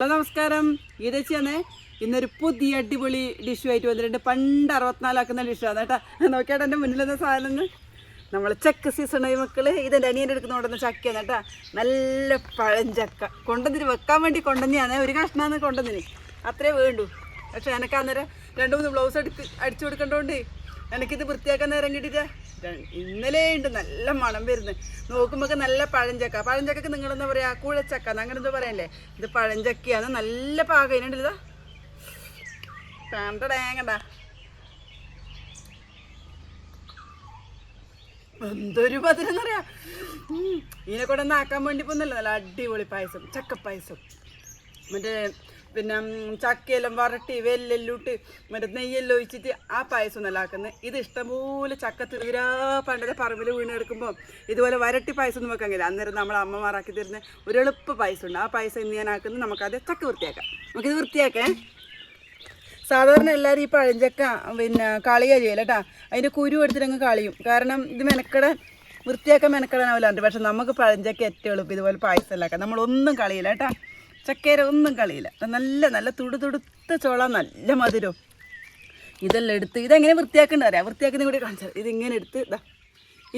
Hello നമസ്കാരം. ഗീതച്ചിയാണേ ഇന്നൊരു പുതിയ അടിപൊളി ഡിഷുമായിട്ട് വന്നിട്ടുണ്ട്. പണ്ട് അറുപത്തിനാലാക്കുന്ന ഡിഷാണ് കേട്ടാ. നോക്കിയാട്ടെ എന്റെ മുന്നിലെന്ന സാധനം നമ്മൾ ചക്ക സീസണായി മക്കൾ. ഇതെന്റെ അനിയന്റെ എടുക്കുന്ന കൊണ്ടുവന്ന ചക്കയാണ് കേട്ടാ. നല്ല പഴഞ്ചക്ക കൊണ്ടുവന്നിട്ട് വെക്കാൻ വേണ്ടി കൊണ്ടുവന്നെയാണ് ഒരു കഷ്ണമാണ് കൊണ്ടുവന്നിന്. അത്രേ വേണ്ടു. പക്ഷെ എനക്കാന്നേരം രണ്ട് മൂന്ന് ബ്ലൗസ് എടുക്ക് അടിച്ചു കൊടുക്കേണ്ടതുകൊണ്ട് എനിക്കിത് വൃത്തിയാക്കാൻ നേരം കിട്ടിയിട്ട് ഇന്നലെ ഉണ്ട് നല്ല മണം വരുന്നത് നോക്കുമ്പോൾ നല്ല പഴഞ്ചക്ക. പഴഞ്ചക്കക്ക് നിങ്ങൾ എന്താ പറയാ? കൂഴച്ചക്ക അങ്ങനെ എന്താ പറയല്ലേ? ഇത് പഴഞ്ചക്കയാണ്. നല്ല പാകനുണ്ടല്ലോ കണ്ടടേങ്ങണ്ട എന്തൊരു പതിരെന്നറിയാ ഇതിനെ കൂടെ നാക്കാൻ വേണ്ടി പോകുന്നല്ലോ നല്ല അടിപൊളി പായസം. ചക്കപ്പായസം മറ്റേ പിന്നെ ചക്കയെല്ലാം വരട്ടി വെല്ലെല്ലാം ഇട്ട് മറ്റേ നെയ്യെല്ലാം ഒഴിച്ചിട്ട് ആ പായസം നല്ല ആക്കുന്നത്. ഇത് ഇഷ്ടംപോലെ ചക്ക തീരാ പണ്ടത്തെ പറമ്പിൽ വീണെടുക്കുമ്പോൾ ഇതുപോലെ വരട്ടി പായസം ഒന്നും വെക്കാൻ കഴിയില്ല. അന്നേരം നമ്മൾ അമ്മമാരാക്കി തരുന്ന ഒരു എളുപ്പ പായസം ഉണ്ട് ആ പായസം ഇന്ന് ഞാൻ ആക്കുന്നത് നമുക്കത് ചക്ക വൃത്തിയാക്കാം. നമുക്കിത് വൃത്തിയാക്കാം. സാധാരണ എല്ലാവരും ഈ പഴഞ്ചക്ക പിന്നെ കളിയാ ചെയ്യല കേട്ടാ അതിന്റെ കുരു എടുത്തിട്ടങ്ങ് കളിയും. കാരണം ഇത് മെനക്കട വൃത്തിയാക്കാൻ മെനക്കെടാനാവില്ലാണ്ട് പക്ഷെ നമുക്ക് പഴഞ്ചക്ക ഏറ്റവും എളുപ്പം ഇതുപോലെ പായസം ഉണ്ടാക്കാം നമ്മളൊന്നും കളിയില്ല കേട്ടാ ചക്കേര ഒന്നും കളിയില്ല. നല്ല നല്ല തുടുതുടുത്ത ചോള നല്ല മധുരം. ഇതെല്ലാം എടുത്ത് ഇതെങ്ങനെ വൃത്തിയാക്കേണ്ട അറിയാം? വൃത്തിയാക്കുന്ന കൂടി കാണിച്ചാൽ ഇതിങ്ങനെ എടുത്ത് ഇതാ.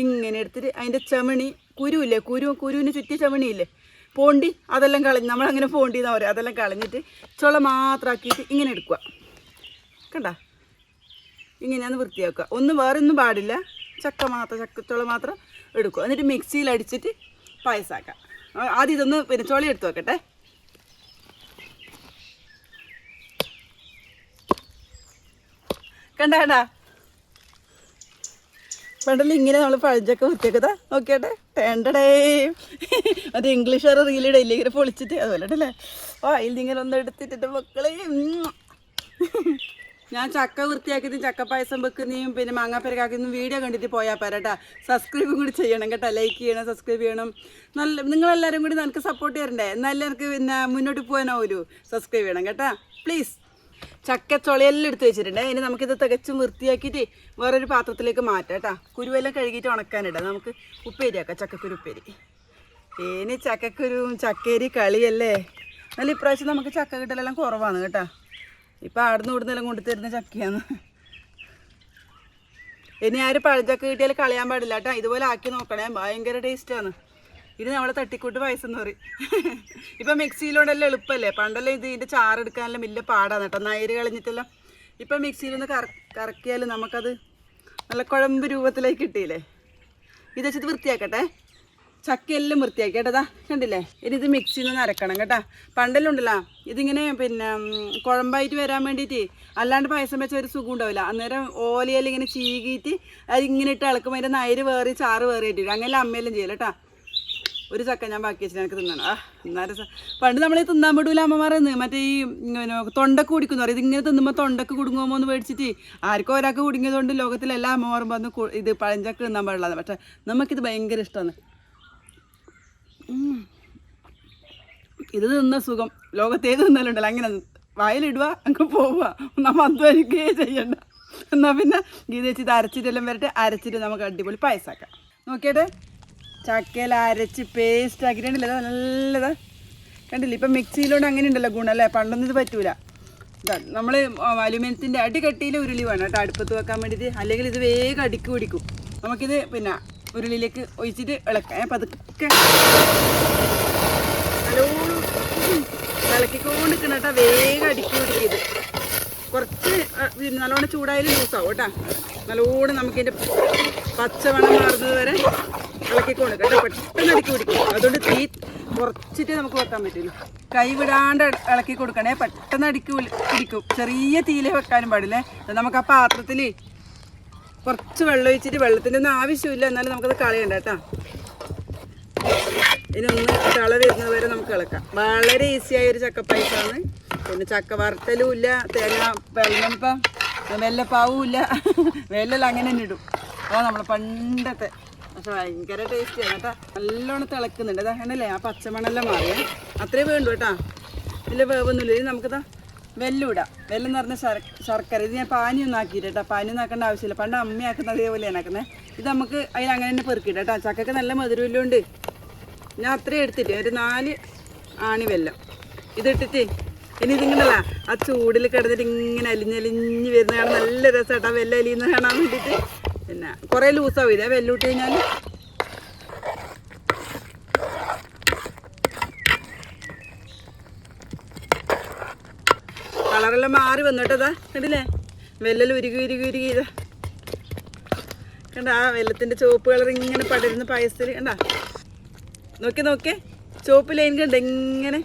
ഇങ്ങനെ എടുത്തിട്ട് അതിന്റെ ചമണി കുരുവില്ലേ കുരു കുരുവിന് ചുറ്റി ചമണിയില്ലേ പോണ്ടി അതെല്ലാം കളഞ്ഞ് നമ്മളങ്ങനെ പോണ്ടി എന്നാ പറയുക അതെല്ലാം കളഞ്ഞിട്ട് ചുള മാത്രമാക്കിയിട്ട് ഇങ്ങനെ എടുക്കുക. കണ്ട? ഇങ്ങനെയാണ് വൃത്തിയാക്കുക. ഒന്നും വേറെ ഒന്നും പാടില്ല. ചക്ക മാത്രം ചക്കച്ചുള മാത്രം എടുക്കുക. എന്നിട്ട് മിക്സിയിൽ അടിച്ചിട്ട് പായസാക്കാം. ആദ്യം ഇതൊന്ന് പിന്നെ ചുള എടുത്ത് വെക്കട്ടെ. കണ്ട കണ്ട. പണ്ടല്ലേ ഇങ്ങനെ നമ്മൾ പഴഞ്ചൊക്കെ കുത്തിയേക്കതാ നോക്കിയാട്ടെ? വേണ്ടടേ. അത് ഇംഗ്ലീഷുകാർ റീലിടയില്ലേ ഇങ്ങനെ പൊളിച്ചിട്ട്. അതുപോലെ അല്ലേ ഓ അതിൽ ഇങ്ങനെ ഒന്ന് എടുത്തിട്ട് മക്കളെ. ഞാൻ ചക്ക വൃത്തിയാക്കിയതും ചക്ക പായസം വെക്കുന്നതും പിന്നെ മാങ്ങാപ്പരക്കാക്കുന്നതും വീഡിയോ കണ്ടിട്ട് പോയാൽ പോരാട്ടാ സബ്സ്ക്രൈബും കൂടി ചെയ്യണം കേട്ടോ. ലൈക്ക് ചെയ്യണം സബ്സ്ക്രൈബ് ചെയ്യണം. നല്ല നിങ്ങളെല്ലാവരും കൂടി നിനക്ക് സപ്പോർട്ട് ചെയ്യാറുണ്ടേ? എന്നാലും എനിക്ക് പിന്നെ മുന്നോട്ട് പോകാനാവൂ. സബ്സ്ക്രൈബ് ചെയ്യണം കേട്ടോ. പ്ലീസ് ചക്ക ചുളയെല്ലാം എടുത്ത് വെച്ചിട്ടുണ്ട്. ഇനി നമുക്കിത് തികച്ചും വൃത്തിയാക്കിയിട്ട് വേറൊരു പാത്രത്തിലേക്ക് മാറ്റാം കേട്ടോ. കുരുവെല്ലാം കഴുകിയിട്ട് ഉണക്കാനിടാം. നമുക്ക് ഉപ്പേരിയാക്കാം ചക്കക്കുരു ഉപ്പേരി. ഇനി ചക്കക്കുരുവും ചക്കേരി കളിയല്ലേ? നല്ല ഇപ്രാവശ്യം നമുക്ക് ചക്ക കിട്ടലെല്ലാം കുറവാണ് കേട്ടോ. ഇപ്പം ആടുന്ന് ഇവിടുന്നെല്ലാം കൊണ്ടുതരുന്ന ചക്കയാണ്. ഇനി ആര് പഴഞ്ചക്ക കിട്ടിയാൽ കളയാൻ പാടില്ല കേട്ടോ. ഇതുപോലെ ആക്കി നോക്കണേ. ഭയങ്കര ടേസ്റ്റാണ് ഇത് നമ്മളെ തട്ടിക്കൂട്ട് പായസം പറയും. ഇപ്പം മിക്സിയിലോടെല്ലാം എളുപ്പമല്ലേ പണ്ടെല്ലാം ഇത് ഇതിന്റെ ചാറെടുക്കാനെല്ലാം വലിയ പാടാണ് കേട്ടോ. നയര് കളഞ്ഞിട്ടെല്ലാം ഇപ്പം മിക്സിയിലൊന്ന് കറ കറക്കിയാൽ നമുക്കത് നല്ല കുഴമ്പ് രൂപത്തിലേക്ക് കിട്ടിയില്ലേ? ഇത് വെച്ചിട്ട് വൃത്തിയാക്കട്ടെ. ചക്കയെല്ലാം വൃത്തിയാക്കി കേട്ടതാ കണ്ടില്ലേ? ഇനി ഇത് മിക്സിയിൽ നിന്ന് അരക്കണം കേട്ടാ. പണ്ടെല്ലാം ഉണ്ടല്ലോ ഇതിങ്ങനെ പിന്നെ കുഴമ്പായിട്ട് വരാൻ വേണ്ടിയിട്ട് അല്ലാണ്ട് പായസം വെച്ച ഒരു സുഖം ഉണ്ടാവില്ല. അന്നേരം ഓലയെല്ലാം ഇങ്ങനെ ചീകിയിട്ട് അതിങ്ങനെ ഇട്ട് ഇളക്കുമ്പോൾ അതിന്റെ നയര് വേറി ചാറ് വേറി ഇട്ടിട്ട് അങ്ങനെ അമ്മയെല്ലാം ചെയ്യല കേട്ടാ. ഒരു ചക്ക ഞാൻ ബാക്കി വെച്ചിട്ട് എനിക്ക് തിന്നണം. ആ എന്നാലും പണ്ട് നമ്മൾ ഈ തിന്നാൻ പെടൂല അമ്മമാരെന്ന് മറ്റേ ഈ തൊണ്ടക്ക് കുടിക്കുന്നു. പറയും ഇതിങ്ങനെ തിന്നുമ്പോൾ തൊണ്ടക്ക് കുടുങ്ങുമോ എന്ന് മേടിച്ചിട്ട് ആർക്കും ഒരാൾക്ക് കുടുങ്ങിയതുകൊണ്ട് ലോകത്തിലെ എല്ലാ അമ്മമാരും വന്ന് ഇത് പഴഞ്ചക്ക തിന്നാൻ പാടില്ല പക്ഷെ നമുക്കിത് ഭയങ്കര ഇഷ്ടമാണ് ഇത് തിന്ന സുഖം. ലോകത്തേത് തിന്നാലുണ്ടല്ലോ. അങ്ങനെ വായിലിടുക അങ്ങ് പോവുക നമ്മൾ അധ്വാനിക്കുകയേ ചെയ്യണ്ട. എന്നാൽ പിന്നെ ഗീത വെച്ച് ഇത് അരച്ചിട്ടെല്ലാം വരട്ടെ. അരച്ചിട്ട് നമുക്ക് അടിപൊളി പായസാക്കാം. നോക്കിയട്ടെ? ചക്കയിൽ അരച്ച് പേസ്റ്റ് ആക്കിയിട്ടുണ്ടല്ലോ നല്ലതാ. കണ്ടില്ല? ഇപ്പം മിക്സിയിലോട് അങ്ങനെ ഉണ്ടല്ലോ ഗുണം അല്ലേ? പണ്ടൊന്നും ഇത് പറ്റൂല. നമ്മൾ അലുമിനിയത്തിന്റെ അടികട്ടിയിൽ ഉരുളി വേണം കേട്ടോ. അടുപ്പത്ത് വെക്കാൻ വേണ്ടിയിട്ട്. അല്ലെങ്കിൽ ഇത് വേഗം അടിക്ക് പിടിക്കും. നമുക്കിത് പിന്നെ ഉരുളിയിലേക്ക് ഒഴിച്ചിട്ട് ഇളക്കാം. അപ്പം പതുക്കെ നല്ലോണം ഇളക്കിക്കൊണ്ട് നിൽക്കണം കേട്ടോ. വേഗം അടുക്കി പിടിക്കിയത് കുറച്ച് നല്ലോണം ചൂടായാലും ലൂസാവും കേട്ടോ. നല്ലോണം നമുക്കിതിന്റെ പച്ചവണം മാറുന്നത് വരെ ഇളക്കിക്കൊണ്ട് പെട്ടെന്ന് അതുകൊണ്ട് തീ കുറച്ചിട്ട് നമുക്ക് വെക്കാൻ പറ്റുള്ളൂ. കൈ വിടാണ്ട് ഇളക്കി കൊടുക്കണേ പെട്ടെന്ന് അടുക്കി പിടിക്കും. ചെറിയ തീയിലേ വെക്കാനും പാടില്ലേ? നമുക്ക് ആ പാത്രത്തിൽ കുറച്ച് വെള്ളം ഒഴിച്ചിട്ട് വെള്ളത്തിന്റെ ഒന്നും ആവശ്യമില്ല. എന്നാലും നമുക്കത് കളയണ്ട കേട്ടോ. ഇതിനൊന്ന് കള വരുന്നത് വരെ നമുക്ക് ഇളക്കാം. വളരെ ഈസി ആയ ഒരു ചക്കപ്പായസമാണ് പിന്നെ ചക്ക വറുത്തലും ഇല്ല. തേങ്ങ വെള്ളപ്പം വെല്ലപ്പാവും ഇല്ല. വെല്ലൽ അങ്ങനെ തന്നെ ഇടും. അതാണ് നമ്മൾ പണ്ടത്തെ പക്ഷെ ഭയങ്കര ടേസ്റ്റിയാണ് കേട്ടോ. നല്ലോണം തിളക്കുന്നുണ്ട്. അതാ കണ്ടല്ലേ ആ പച്ചമണെല്ലാം മാറിയേ അത്രേ വേണ്ടു കേട്ടോ. ഇല്ല വേവൊന്നുമില്ല. ഇത് നമുക്കിതാ വെല്ലുവിടാം വെല്ലെന്ന് പറഞ്ഞ ശർക്കര. ഇത് ഞാൻ പാനിയൊന്നും ആക്കിയിട്ട് കേട്ടോ. പാനിയൊന്നും ആക്കേണ്ട ആവശ്യമില്ല. പണ്ട് അമ്മയാക്കുന്നത് അതേപോലെയാണ് ആക്കുന്നത് ഇത് നമുക്ക് അതിൽ അങ്ങനെ തന്നെ പെറുക്കിയിട്ട് കേട്ടോ. ചക്കക്ക് നല്ല മധുരമില്ലോണ്ട് ഞാൻ അത്രയും എടുത്തിട്ട് ഒരു നാല് ആണി വെല്ലം. ഇതിട്ടിട്ട് ഇനി ഇതിങ്ങനല്ല ആ ചൂടിൽ കിടന്നിട്ട് ഇങ്ങനെ അലിഞ്ഞലിഞ്ഞ് വരുന്ന കാണാൻ നല്ല രസമായിട്ട് ആ വെല്ല അലിയുന്ന കാണാൻ വേണ്ടിയിട്ട്. പിന്നെ കുറേ ലൂസാവും. ഇതേ വെല്ലൂട്ട് കഴിഞ്ഞാൽ കളറെല്ലാം മാറി വന്നോട്ടതാ കണ്ടില്ലേ? വെല്ലൽ ഉരുകി ഉരുകി ഉരുകി ഇതാ. കണ്ട? ആ വെള്ളത്തിന്റെ ചുവപ്പ് കളർ ഇങ്ങനെ പടരുന്ന പായസത്തിൽ കണ്ട? നോക്കി നോക്കേ. ചുവപ്പ് ലൈൻ കണ്ട ഇങ്ങനെ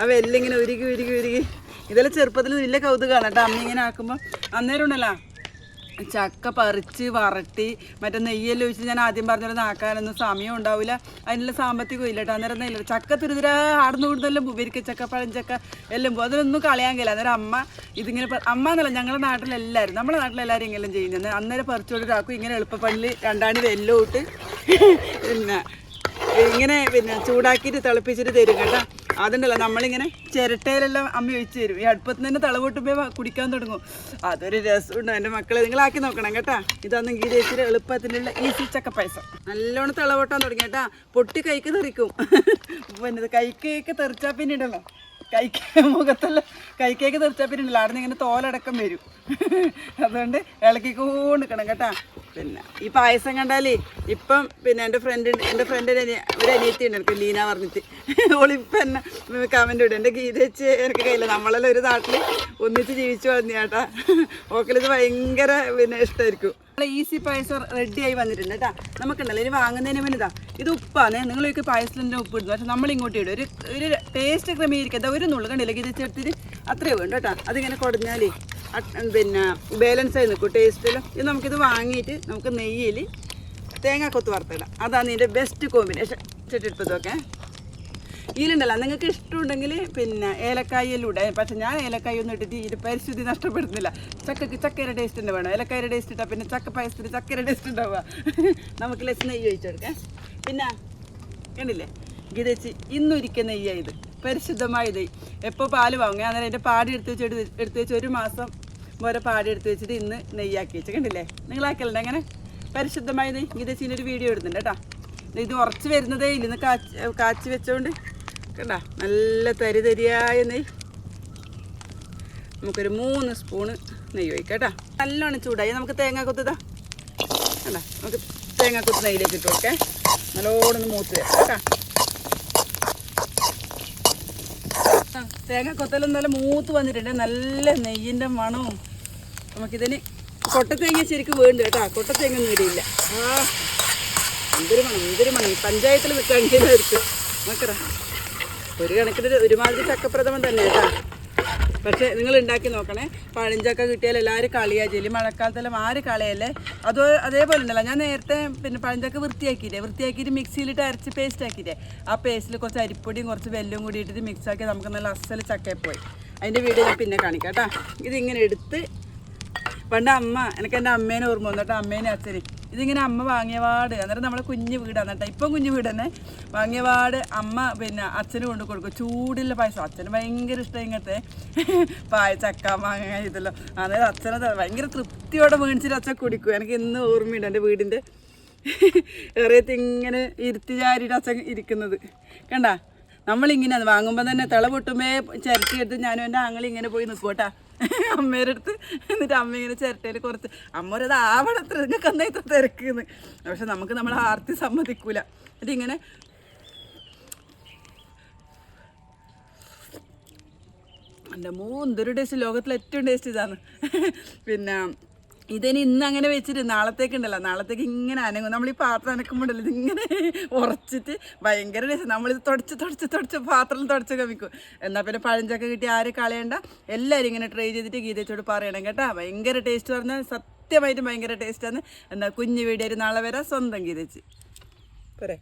ആ വെല്ലിങ്ങനെ ഉരുകി ഉരുകി ഉരുകി. ഇതെല്ലാം ചെറുപ്പത്തിൽ വലിയ കൗതുകമാണ് കേട്ടോ. അമ്മ ഇങ്ങനെ ആക്കുമ്പോൾ അന്നേരം ഉണ്ടല്ലോ. ചക്ക പറിച്ച് വറട്ടി മറ്റേ നെയ്യെല്ലാം ഒഴിച്ച് ഞാൻ ആദ്യം പറഞ്ഞൊരു നാക്കാനൊന്നും സമയം ഉണ്ടാവില്ല അതിനുള്ള സാമ്പത്തികം ഇല്ല കേട്ടോ അന്നേരം നെയ്യില്ല ചക്ക തുരുതിര ആടുന്നു കൂടുതലും വരിക്കച്ചക്ക പഴഞ്ചക്ക എല്ലാം പോകും അതിലൊന്നും കളയാൻ കഴിയില്ല. അന്നേരം അമ്മ ഇതിങ്ങനെ അമ്മ എന്നല്ല ഞങ്ങളുടെ നാട്ടിലെല്ലാവരും നമ്മുടെ നാട്ടിലെല്ലാവരും ഇങ്ങനെ ചെയ്യുന്നത്. അന്നേരം പറിച്ചുകൊണ്ടിട്ടാക്കും ഇങ്ങനെ എളുപ്പപ്പള്ളി രണ്ടാണി വെല്ലോട്ട് പിന്നെ ഇങ്ങനെ പിന്നെ ചൂടാക്കിയിട്ട് തിളപ്പിച്ചിട്ട് തരും കേട്ടോ. അതുണ്ടല്ലോ നമ്മളിങ്ങനെ ചിരട്ടയിലെല്ലാം അമ്മ ഒഴിച്ചു തരും. ഈ അടുപ്പത്ത് തന്നെ തിളവോട്ടുമ്പോൾ കുടിക്കാൻ തുടങ്ങും. അതൊരു രസമുണ്ട്. എന്റെ മക്കളെ നിങ്ങളാക്കി നോക്കണം കേട്ടാ. ഇതാണെങ്കിൽ ചേച്ചിയുടെ എളുപ്പത്തിലുള്ള ഈസി ചക്ക പായസം. നല്ലോണം തളവോട്ടാൻ തുടങ്ങി കേട്ടാ. പൊട്ടി കൈക്ക് തെറിക്കും. പിന്നെ കൈക്കേക്ക് തെറിച്ചാൽ പിന്നെ ഉണ്ടല്ലോ കൈക്ക് മുഖത്തല്ല കൈക്കേക്ക് തെറിച്ചാൽ പിന്നെ അവിടെ ഇങ്ങനെ തോലടക്കം വരും. അതുകൊണ്ട് ഇളക്കിക്കൊണ്ട് നിൽക്കണം കേട്ടാ. പിന്നെ ഈ പായസം കണ്ടാലേ ഇപ്പം പിന്നെ എന്റെ ഫ്രണ്ട് എന്റെ ഫ്രണ്ടിന് ഒരു അനിയത്തി ഉണ്ട് എനിക്ക് ലീന പറഞ്ഞിട്ട്. ഓളിപ്പം എന്നെ കമന്റ് ഇടും. എന്റെ ഗീത വെച്ച് എനിക്ക് കയ്യില്ല നമ്മളെല്ലാം ഒരു നാട്ടിൽ ഒന്നിച്ച് ജീവിച്ചു വന്നു ചേട്ടാ ഓക്കലിത് ഭയങ്കര പിന്നെ ഇഷ്ടമായിരിക്കും ഈസി പായസം റെഡിയായി വന്നിട്ടുണ്ട് കേട്ടാ നമുക്കുണ്ടല്ലോ ഇനി വാങ്ങുന്നതിന് മുന്നേ ഇതാ ഉപ്പാണ്. നിങ്ങളൊക്കെ പായസത്തിന്റെ ഉപ്പ് ഇടുന്നു. പക്ഷെ നമ്മൾ ഇങ്ങോട്ട് ഇടും. ഒരു ഒരു ടേസ്റ്റ് ക്രമീകരിക്കാം. ഒരു നുള്ളു കണ്ടില്ലെങ്കിൽ ഇത് ചേർത്തിട്ട് അത്രേ വേണ്ട കേട്ടോ അതിങ്ങനെ കുടഞ്ഞാലേ പിന്നെ ബാലൻസ് ആയി നിൽക്കും. ടേസ്റ്റിൽ ഇത് നമുക്കിത് വാങ്ങിയിട്ട് നമുക്ക് നെയ്യിൽ തേങ്ങാക്കൊത്ത് വറുത്തിടാം. അതാണ് ഇതിന്റെ ബെസ്റ്റ് കോമ്പിനേഷൻ ചെട്ടിയെടുപ്പതൊക്കെ ഇതിലുണ്ടല്ലോ. നിങ്ങൾക്ക് ഇഷ്ടമുണ്ടെങ്കിൽ പിന്നെ ഏലക്കായിലൂടെ പക്ഷെ ഞാൻ ഏലക്കായ ഒന്നും ഇട്ടിട്ട് ഇത് പരിസ്ഥിതി നഷ്ടപ്പെടുന്നില്ല ചക്കക്ക് ചക്കര ടേസ്റ്റ് ഉണ്ട് വേണം? ഏലക്കായുടെ ടേസ്റ്റ് ഇട്ടാൽ പിന്നെ ചക്ക പായസത്തിന് ചക്കര ടേസ്റ്റ് ഉണ്ടാവുക. നമുക്ക് ലെസ് നെയ്യ് ഒഴിച്ചെടുക്കാം പിന്നെ കണ്ടില്ലേ? ഗിതച്ച് ഇന്നൊരിക്കൽ നെയ്യായത് പരിശുദ്ധമായ നെയ്യ്. എപ്പോൾ പാൽ വാങ്ങുക അന്നേരം എന്റെ പാടി എടുത്ത് വെച്ച് എടുത്ത് വെച്ച് ഒരു മാസം ഓരോ പാടി എടുത്ത് വെച്ചിട്ട് ഇന്ന് നെയ്യാക്കി വെച്ച്. കണ്ടില്ലേ? നിങ്ങളാക്കലുണ്ട് അങ്ങനെ? പരിശുദ്ധമായ നെയ്യ്. ഗിതച്ചിന്റെ ഒരു വീഡിയോ ഇടുന്നുണ്ട് കേട്ടോ. ഇത് ഉറച്ച് വരുന്നതേ ഇല്ല. ഇന്ന് കാച്ചി കാച്ചി വെച്ചോണ്ട് കണ്ട നല്ല തരി തരിയായ നെയ്. നമുക്കൊരു മൂന്ന് സ്പൂണ് നെയ്യ് ഒഴിക്കാം കേട്ടോ. നല്ലോണം ചൂടായി. നമുക്ക് തേങ്ങ കൊത്തുതാ കണ്ട നമുക്ക് തേങ്ങ കൊത്ത് നെയ്യിലേക്ക് ഇട്ടു ഓക്കെ നല്ലോണം മൂത്ത് തരാം കേട്ടാ. തേങ്ങ കൊത്തലും നല്ല മൂത്ത് വന്നിട്ടുണ്ട്. നല്ല നെയ്യിന്റെ മണവും നമുക്കിതിന് കൊട്ടത്തേങ്ങ ശരിക്കും വേണ്ട കേട്ടോ. കൊട്ടത്തേങ്ങ ഒന്നും ഇടയില്ല. ആ എന്തൊരു മണം എന്തൊരു മണം. പഞ്ചായത്തിൽ പഞ്ചായത്തിൽ നിൽക്കുകയാണെങ്കിൽ നോക്കറ ഒരു കണക്കിന് ഒരുമാതിരി ചക്കപ്രഥമം തന്നെ കേട്ടോ. പക്ഷേ നിങ്ങൾ ഉണ്ടാക്കി നോക്കണേ. പഴഞ്ചക്ക കിട്ടിയാൽ എല്ലാവരും കളിയാ. ജെല്ലി മഴക്കാലത്തെല്ലാം ആര് കളയല്ലേ? അത് അതേപോലെ ഉണ്ടല്ലോ. ഞാൻ നേരത്തെ പിന്നെ പഴഞ്ചക്ക വൃത്തിയാക്കിയില്ലേ? വൃത്തിയാക്കിയിട്ട് മിക്സിയിലിട്ട് അരച്ച് പേസ്റ്റ് ആക്കിയില്ലേ? ആ പേസ്റ്റിൽ കുറച്ച് അരിപ്പൊടിയും കുറച്ച് വെല്ലും കൂടി ഇട്ടിട്ട് മിക്സ് ആക്കി നമുക്ക് നല്ല അസൽ ചക്കയപ്പോയി അതിന്റെ വീഡിയോ ഞാൻ പിന്നെ കാണിക്കാം കേട്ടോ. ഇതിങ്ങനെ എടുത്ത് പണ്ട് അമ്മ എനിക്ക് എന്റെ അമ്മേനെ ഓർമ്മ വന്നു കേട്ടോ. അമ്മേനെ അച്ഛനെ ഇതിങ്ങനെ അമ്മ വാങ്ങിയ വാട് അന്നേരം നമ്മളെ കുഞ്ഞു വീടാണ് കേട്ടോ ഇപ്പം കുഞ്ഞു വീട് തന്നെ. വാങ്ങിയ വാട് അമ്മ പിന്നെ അച്ഛന് കൊണ്ട് കൊടുക്കും. ചൂടുള്ള പായസം. അച്ഛന് ഭയങ്കര ഇഷ്ടം ഇങ്ങനത്തെ പായ ചക്ക മാങ്ങ ഇതല്ലോ. അന്നേരം അച്ഛനത് ഭയങ്കര തൃപ്തിയോടെ മേടിച്ചിട്ട് അച്ഛൻ കുടിക്കും. എനിക്ക് ഇന്ന് ഓർമ്മയുണ്ട് എന്റെ വീടിന്റെ ഏറിയത്ത് ഇങ്ങനെ ഇരുത്തി ചാരിയിട്ട് അച്ഛൻ ഇരിക്കുന്നത്. കണ്ട? നമ്മളിങ്ങനെ വാങ്ങുമ്പോൾ തന്നെ തിള പൊട്ടുമ്പേ ചിരട്ടി എടുത്ത് ഞാനും എന്റെ ആങ്ങളി ഇങ്ങനെ പോയി നിൽക്കോട്ടാ അമ്മയുടെ അടുത്ത്. എന്നിട്ട് അമ്മ ഇങ്ങനെ ചിരട്ടയിൽ കുറച്ച് അമ്മ ഒരു ആവണത്ര നിങ്ങൾക്ക് എന്താ ഇത്ര തിരക്കുന്ന്? പക്ഷെ നമുക്ക് നമ്മൾ ആർത്തി സമ്മതിക്കൂല. എന്നിട്ട് ഇങ്ങനെ എന്റെ മൂന്നൊരു ടേസ്റ്റ് ലോകത്തിലെ ഏറ്റവും ടേസ്റ്റ് ഇതാണ്. പിന്നെ ഇതിനി ഇന്ന് അങ്ങനെ വെച്ചിട്ട് നാളത്തേക്ക് ഉണ്ടല്ലോ. നാളത്തേക്ക് ഇങ്ങനെ അനങ്ങും. നമ്മൾ ഈ പാത്രം അനക്കുമ്പോഴല്ലോ ഇതിങ്ങനെ ഉറച്ചിട്ട് ഭയങ്കര രസം. നമ്മളിത് തുടച്ച് തുടച്ച് തുടച്ച് പാത്രം തുടച്ച് കമിക്കും എന്നാൽ പിന്നെ പഴഞ്ചക്ക കിട്ടി ആരും കളയണ്ട. എല്ലാവരും ഇങ്ങനെ ട്രൈ ചെയ്തിട്ട് ഗീതച്ചോട് പറയണം കേട്ടോ. ഭയങ്കര ടേസ്റ്റ് പറഞ്ഞാൽ സത്യമായിട്ടും ഭയങ്കര ടേസ്റ്റാണ് എന്നാൽ കുഞ്ഞു വീഡിയോ നാളെ വരാം. സ്വന്തം ഗീതച്ച്. പോരെ.